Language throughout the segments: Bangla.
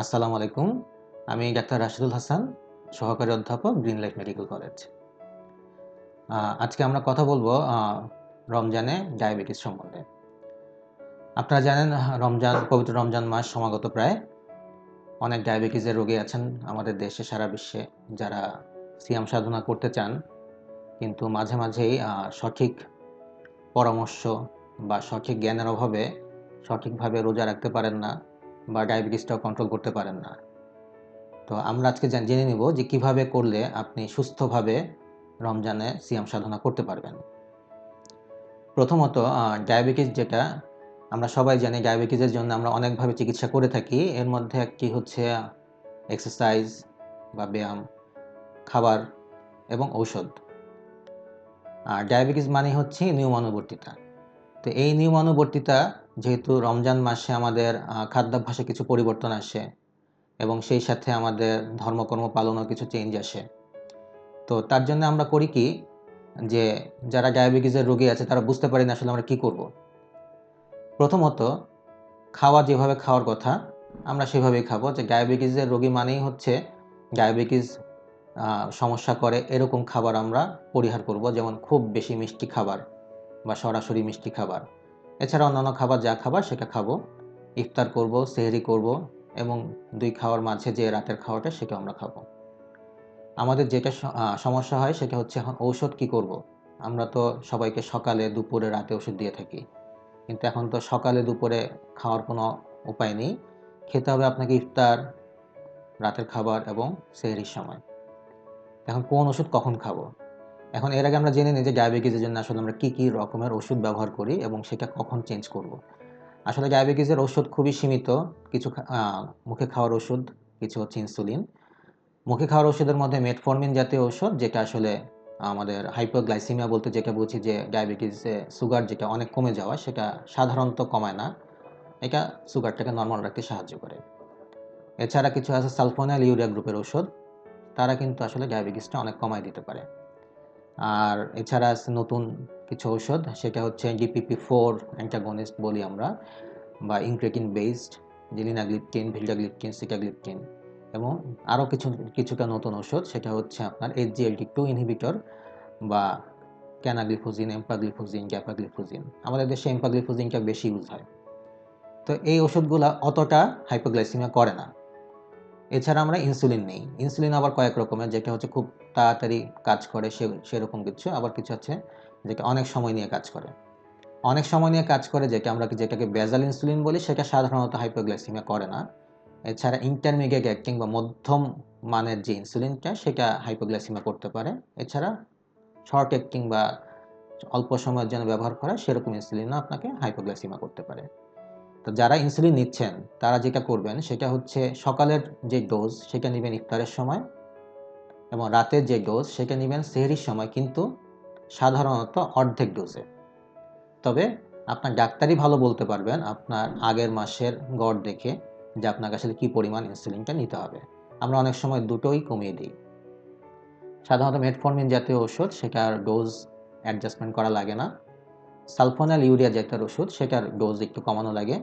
আসসালামু আলাইকুম। আমি ডাক্তার রাশিদুল হাসান, সহকারী অধ্যাপক গ্রিন লাইফ মেডিকেল কলেজ। আজকে আমরা কথা বলব রমজানে ডায়াবেটিস সম্বন্ধে। আপনারা জানেন, রমজান, পবিত্র রমজান মাস সমাগত প্রায়। অনেক ডায়াবেটিসের রোগী আছেন আমাদের দেশে, সারা বিশ্বে, যারা সিয়াম সাধনা করতে চান। কিন্তু মাঝে মাঝেই সঠিক পরামর্শ বা সঠিক জ্ঞানের অভাবে সঠিকভাবে রোজা রাখতে পারেন না। বা ডায়াবেটিসটাও কন্ট্রোল করতে পারেন না। তো আমরা আজকে জেনে নিব যে কীভাবে করলে আপনি সুস্থভাবে রমজানে সিয়াম সাধনা করতে পারবেন। প্রথমত ডায়াবেটিস যেটা, আমরা সবাই জানি ডায়াবেটিসের জন্য আমরা অনেকভাবে চিকিৎসা করে থাকি। এর মধ্যে একটি হচ্ছে এক্সারসাইজ বা ব্যায়াম, খাবার এবং ঔষধ। আর ডায়াবেটিস মানে হচ্ছে নিয়মানুবর্তিতা। তো এই নিয়মানুবর্তিতা যেহেতু রমজান মাসে আমাদের খাদ্যাভ্যাসে কিছু পরিবর্তন আসে এবং সেই সাথে আমাদের ধর্মকর্ম পালনও কিছু চেঞ্জ আসে। তো তার জন্য আমরা করি কি, যে যারা ডায়াবেটিসের রোগী আছে তারা বুঝতে পারি না আসলে আমরা কি করব। প্রথমত, খাওয়া যেভাবে খাওয়ার কথা, আমরা সেভাবেই খাব। যে ডায়াবেটিসের রোগী মানেই হচ্ছে ডায়াবেটিস সমস্যা করে এরকম খাবার আমরা পরিহার করব, যেমন খুব বেশি মিষ্টি খাবার বা সরাসরি মিষ্টি খাবার। এছাড়া অন্যান্য খাবার যা খাবার সেটা খাব। ইফতার করব, সেহরি করব এবং দুই খাওয়ার মাঝে যে রাতের খাওয়াটা সেটা আমরা খাব। আমাদের যেটা সমস্যা হয় সেটা হচ্ছে এখন ঔষধ কি করব। আমরা তো সবাইকে সকালে, দুপুরে, রাতে ওষুধ দিয়ে থাকি। কিন্তু এখন তো সকালে, দুপুরে খাওয়ার কোনো উপায় নেই। খেতে হবে আপনাকে ইফতার, রাতের খাবার এবং সেহরির সময়। এখন কোন ওষুধ কখন খাব? এখন এর আগে আমরা জেনে নিই যে ডায়াবেটিসের জন্য আসলে আমরা কী কী রকমের ওষুধ ব্যবহার করি এবং সেটা কখন চেঞ্জ করব। আসলে ডায়াবেটিসের ওষুধ খুবই সীমিত। কিছু মুখে খাওয়ার ওষুধ, কিছু হচ্ছে ইনসুলিন মুখে খাওয়ার ওষুধের মধ্যে মেটফর্মিন জাতীয় ওষুধ, যেটা আসলে আমাদের হাইপোগ্লাইসিমিয়া বলতে যেটা বুঝি যে ডায়াবেটিসে সুগার যেটা অনেক কমে যাওয়া, সেটা সাধারণত কমায় না। এটা সুগারটাকে নর্মাল রাখতে সাহায্য করে। এছাড়া কিছু আছে সালফোনাল ইউরিয়া গ্রুপের ওষুধ। তারা কিন্তু আসলে ডায়াবেটিসটা অনেক কমায় দিতে পারে। আর এছাড়া আছে নতুন কিছু ঔষধ, সেটা হচ্ছে ডিপিপি ফোর অ্যান্টাগনিস্ট বলি আমরা, বা ইনক্রেটিন বেসড জেলিনাগ্লিপটিন ভিল্ডাগ্লিপটিন সিটাগ্লিপটিন এবং আরও কিছু, কিছুটা নতুন ওষুধ সেটা হচ্ছে আপনার এইচজিএলটি টু ইনহিবিটর বা ক্যানাগ্লিফোজিন এম্পাগ্লিফোজিন গ্যাপাগ্লিফোজিন আমাদের দেশে এম্পাগ্লিফোজিনটা বেশি ইউজ হয়। তো এই ওষুধগুলো অতটা হাইপোগ্লাইসিমিয়া করে না। এছাড়া আমরা ইনসুলিন নেই। ইনসুলিন আবার কয়েক রকমের, যেটা হচ্ছে খুব তাড়াতাড়ি কাজ করে, সে, সেরকম কিছু। আবার কিছু আছে যেটা অনেক সময় নিয়ে কাজ করে। অনেক সময় নিয়ে কাজ করে যেটা আমরা যেটাকে বেজাল ইনসুলিন বলি, সেটা সাধারণত হাইপোগ্লাইসিমিয়া করে না। এছাড়া ইন্টারমিডিয়েট অ্যাক্টিং বা মধ্যম মানের যে ইনসুলিনটা সেটা হাইপোগ্লাইসিমিয়া করতে পারে। এছাড়া শর্ট অ্যাক্টিং বা অল্প সময়ের জন্য ব্যবহার করা, সেরকম ইনসুলিনও আপনাকে হাইপোগ্লাইসিমিয়া করতে পারে। তো যারা ইনসুলিন নিচ্ছেন, তারা যেটা করবেন, সেটা হচ্ছে সকালের যে ডোজ সেটা নেবেন ইফতারের সময় এবং রাতের যে ডোজ সেটা নেবেন সেহরির সময়, কিন্তু সাধারণত অর্ধেক ডোজে তবে আপনার ডাক্তারই ভালো বলতে পারবেন, আপনার আগের মাসের গড় দেখে যে আপনাকে আসলে কী পরিমাণ ইনসুলিনটা নিতে হবে। আমরা অনেক সময় দুটোই কমিয়ে দিই। সাধারণত মেটফর্মিন জাতীয় ওষুধ সেটার ডোজ অ্যাডজাস্টমেন্ট করা লাগে না। সালফোনাল ইউরিয়া জাতীয় ওষুধ সেটার ডোজ একটু কমানো লাগে।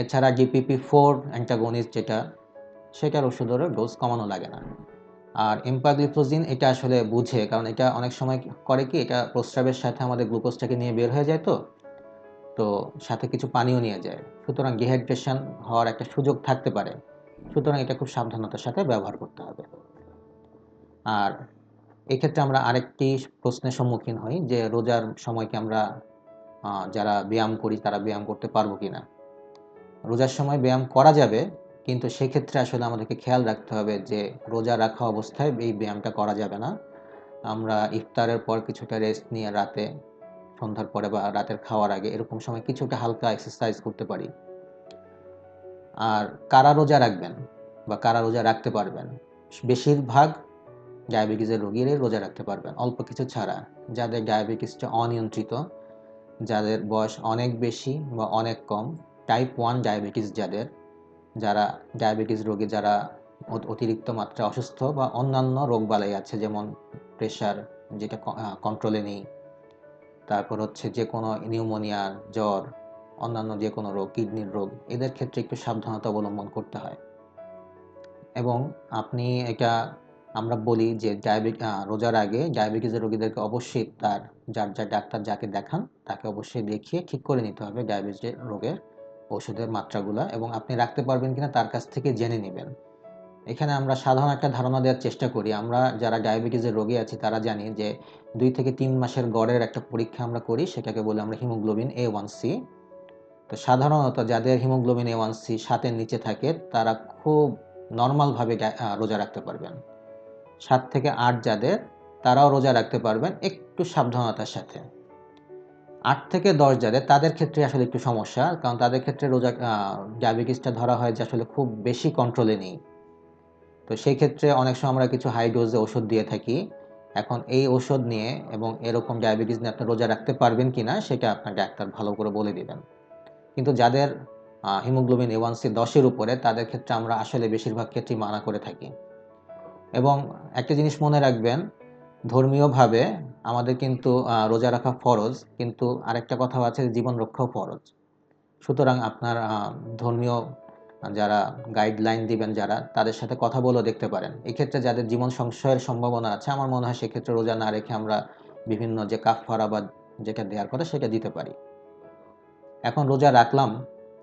এছাড়া ডিপিপি ফোর অ্যান্টাগনিস্ট যেটা, সেটার ওষুধেরও ডোজ কমানো লাগে না। আর এম্পাগ্লিফ্লোজিন এটা আসলে বুঝে, কারণ এটা অনেক সময় করে কি, এটা প্রস্রাবের সাথে আমাদের গ্লুকোজটাকে নিয়ে বের হয়ে যায় তো তো সাথে কিছু পানিও নিয়ে যায়। সুতরাং ডিহাইড্রেশন হওয়ার একটা সুযোগ থাকতে পারে। সুতরাং এটা খুব সাবধানতার সাথে ব্যবহার করতে হবে। আর এক্ষেত্রে আমরা আরেকটি প্রশ্নের সম্মুখীন হই, যে রোজার সময় কি আমরা যারা ব্যায়াম করি তারা ব্যায়াম করতে পারব কি না রোজার সময় ব্যায়াম করা যাবে, কিন্তু সেক্ষেত্রে আসলে আমাদেরকে খেয়াল রাখতে হবে যে রোজা রাখা অবস্থায় এই ব্যায়ামটা করা যাবে না। আমরা ইফতারের পর কিছুটা রেস্ট নিয়ে রাতে, সন্ধ্যার পরে বা রাতের খাওয়ার আগে এরকম সময় কিছুটা হালকা এক্সারসাইজ করতে পারি। আর কারা রোজা রাখবেন বা কারা রোজা রাখতে পারবেন? বেশিরভাগ ডায়াবেটিসের রোগীরাই রোজা রাখতে পারবেন, অল্প কিছু ছাড়া। যাদের ডায়াবেটিসটা অনিয়ন্ত্রিত যাদের বয়স অনেক বেশি বা অনেক কম টাইপ ওয়ান ডায়াবেটিস যাদের, যারা ডায়াবেটিস রোগী, যারা অতিরিক্ত মাত্রা অসুস্থ বা অন্যান্য রোগবালাই আছে, যেমন প্রেশার যেটা কন্ট্রোলে নেই। তারপর হচ্ছে যে কোনো নিউমোনিয়া জ্বর, অন্যান্য যে কোনো রোগ কিডনির রোগ, এদের ক্ষেত্রে একটু সাবধানতা অবলম্বন করতে হয়। এবং আপনি এটা আমরা বলি যে ডায়াবেট রোজার আগে ডায়াবেটিসের রোগীদেরকে অবশ্যই তার, যার যার ডাক্তার যাকে দেখান তাকে অবশ্যই দেখিয়ে ঠিক করে নিতে হবে ডায়াবেটিস রোগের ওষুধের মাত্রাগুলো এবং আপনি রাখতে পারবেন কিনা তার কাছ থেকে জেনে নেবেন। এখানে আমরা সাধারণ একটা ধারণা দেওয়ার চেষ্টা করি। আমরা যারা ডায়াবেটিসের রোগী আছি তারা জানি যে দুই থেকে তিন মাসের গড়ের একটা পরীক্ষা আমরা করি, সেটাকে বলে আমরা হিমোগ্লোবিন এ ওয়ান সি তো সাধারণত যাদের হিমোগ্লোবিন এ ওয়ান সি সাতের নিচে থাকে, তারা খুব নর্মালভাবে রোজা রাখতে পারবেন। সাত থেকে আট যাদের, তারাও রোজা রাখতে পারবেন একটু সাবধানতার সাথে। আট থেকে দশ যাদের, তাদের ক্ষেত্রে আসলে একটু সমস্যা, কারণ তাদের ক্ষেত্রে রোজা ডায়াবেটিসটা ধরা হয় যে আসলে খুব বেশি কন্ট্রোলে নেই। তো সেই ক্ষেত্রে অনেক সময় আমরা কিছু হাই ডোজে ওষুধ দিয়ে থাকি। এখন এই ওষুধ নিয়ে এবং এরকম ডায়াবেটিস নিয়ে আপনি রোজা রাখতে পারবেন কি না সেটা আপনার ডাক্তার ভালো করে বলে দেবেন। কিন্তু যাদের হিমোগ্লোবিন এ ওয়ান সি দশের উপরে, তাদের ক্ষেত্রে আমরা আসলে বেশিরভাগ ক্ষেত্রেই মানা করে থাকি। এবং একটা জিনিস মনে রাখবেন ধর্মীয়ভাবে আমাদের কিন্তু রোজা রাখা ফরজ, কিন্তু আরেকটা কথাও আছে, জীবন রক্ষাও ফরজ। সুতরাং আপনার ধর্মীয় যারা গাইডলাইন দিবেন যারা, তাদের সাথে কথা বলেও দেখতে পারেন। এক্ষেত্রে যাদের জীবন সংশয়ের সম্ভাবনা আছে, আমার মনে হয় সেক্ষেত্রে রোজা না রেখে আমরা বিভিন্ন যে কাফারা বা যেটা দেওয়ার কথা, সেটা দিতে পারি। এখন রোজা রাখলাম,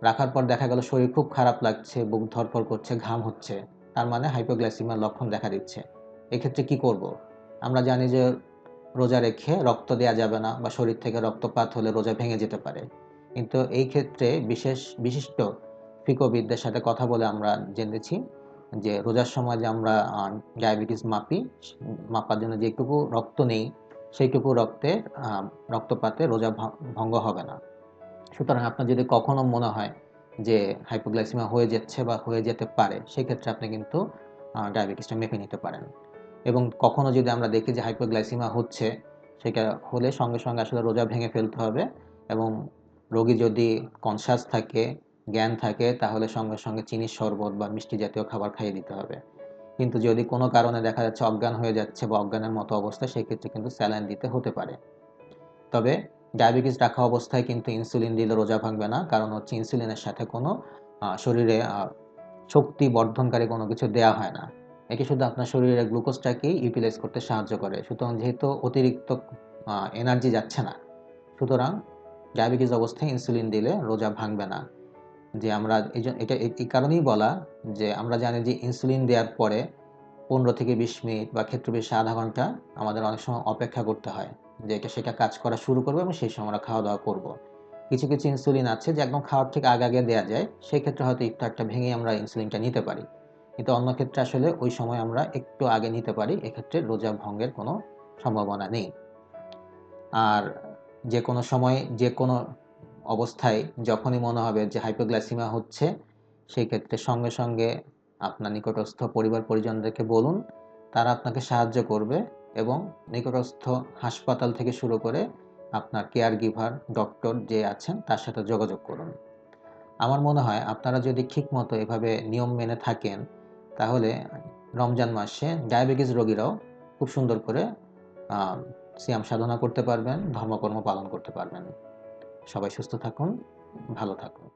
রাখার পর দেখা গেল শরীর খুব খারাপ লাগছে, বুক ধরপর করছে, ঘাম হচ্ছে, তার মানে হাইপোগ্লাইসিমিয়ার লক্ষণ দেখা দিচ্ছে। এক্ষেত্রে কি করব। আমরা জানি যে রোজা রেখে রক্ত দেওয়া যাবে না বা শরীর থেকে রক্তপাত হলে রোজা ভেঙে যেতে পারে। কিন্তু এই ক্ষেত্রে বিশেষ, বিশিষ্ট ফিকোবিদদের সাথে কথা বলে আমরা জেনেছি যে রোজার সময় যে আমরা ডায়াবেটিস মাপি, মাপার জন্য যেটুকু রক্ত নেই, সেইটুকু রক্তে রক্তপাতে রোজা ভঙ্গ হবে না। সুতরাং আপনার যদি কখনো মনে হয় যে হাইপোগ্লাইসিমা হয়ে যাচ্ছে বা হয়ে যেতে পারে, সেক্ষেত্রে আপনি কিন্তু ডায়াবেটিসটা মেপে নিতে পারেন। এবং কখনো যদি আমরা দেখি যে হাইপোগ্লাইসিমা হচ্ছে, সেটা হলে সঙ্গে সঙ্গে আসলে রোজা ভেঙে ফেলতে হবে এবং রোগী যদি কনসাস থাকে, জ্ঞান থাকে, তাহলে সঙ্গে সঙ্গে চিনির শরবত বা মিষ্টি জাতীয় খাবার খাইয়ে দিতে হবে। কিন্তু যদি কোনো কারণে দেখা যাচ্ছে অজ্ঞান হয়ে যাচ্ছে বা অজ্ঞানের মতো অবস্থা, সেক্ষেত্রে কিন্তু স্যালাইন দিতে হতে পারে। তবে ডায়াবেটিস রাখা অবস্থায় কিন্তু ইনসুলিন দিলে রোজা ভাঙবে না, কারণ হচ্ছে ইনসুলিনের সাথে কোনো শরীরে শক্তি বর্ধনকারী কোনো কিছু দেওয়া হয় না। এটি শুধু আপনার শরীরের গ্লুকোজটাকেই ইউটিলাইজ করতে সাহায্য করে। সুতরাং যেহেতু অতিরিক্ত এনার্জি যাচ্ছে না, সুতরাং ডায়াবেটিস অবস্থায় ইনসুলিন দিলে রোজা ভাঙবে না। যে আমরা, এই এটা, এই কারণেই বলা যে আমরা জানি যে ইনসুলিন দেওয়ার পরে পনেরো থেকে বিশ মিনিট বা ক্ষেত্র বেশি আধা ঘণ্টা আমাদের অনেক সময় অপেক্ষা করতে হয়। যে এটা, সেটা কাজ করা শুরু করবে এবং সেই সময় আমরা খাওয়া দাওয়া করব। কিছু কিছু ইনসুলিন আছে যে একদম খাওয়ার ঠিক আগে আগে দেওয়া যায়। সেই ক্ষেত্রে হয়তো ইফতারটা ভেঙে আমরা ইনসুলিনটা নিতে পারি। কিন্তু অন্য ক্ষেত্রে আসলে ওই সময় আমরা একটু আগে নিতে পারি, এক্ষেত্রে রোজা ভঙ্গের কোনো সম্ভাবনা নেই। আর যে কোনো সময় যে কোনো অবস্থায় যখনই মনে হবে যে হাইপোগ্লাসিমা হচ্ছে, সেই ক্ষেত্রে সঙ্গে সঙ্গে আপনার নিকটস্থ পরিবার পরিজনদেরকে বলুন, তারা আপনাকে সাহায্য করবে এবং নিকটস্থ হাসপাতাল থেকে শুরু করে আপনার কেয়ার গিভার ডক্টর যে আছেন তার সাথে যোগাযোগ করুন। আমার মনে হয় আপনারা যদি ঠিকমতো এভাবে নিয়ম মেনে থাকেন তাহলে রমজান মাসে ডায়াবেটিস রোগীরাও খুব সুন্দর করে সিয়াম সাধনা করতে পারবেন, ধর্মকর্ম পালন করতে পারবেন। সবাই সুস্থ থাকুন, ভালো থাকুন।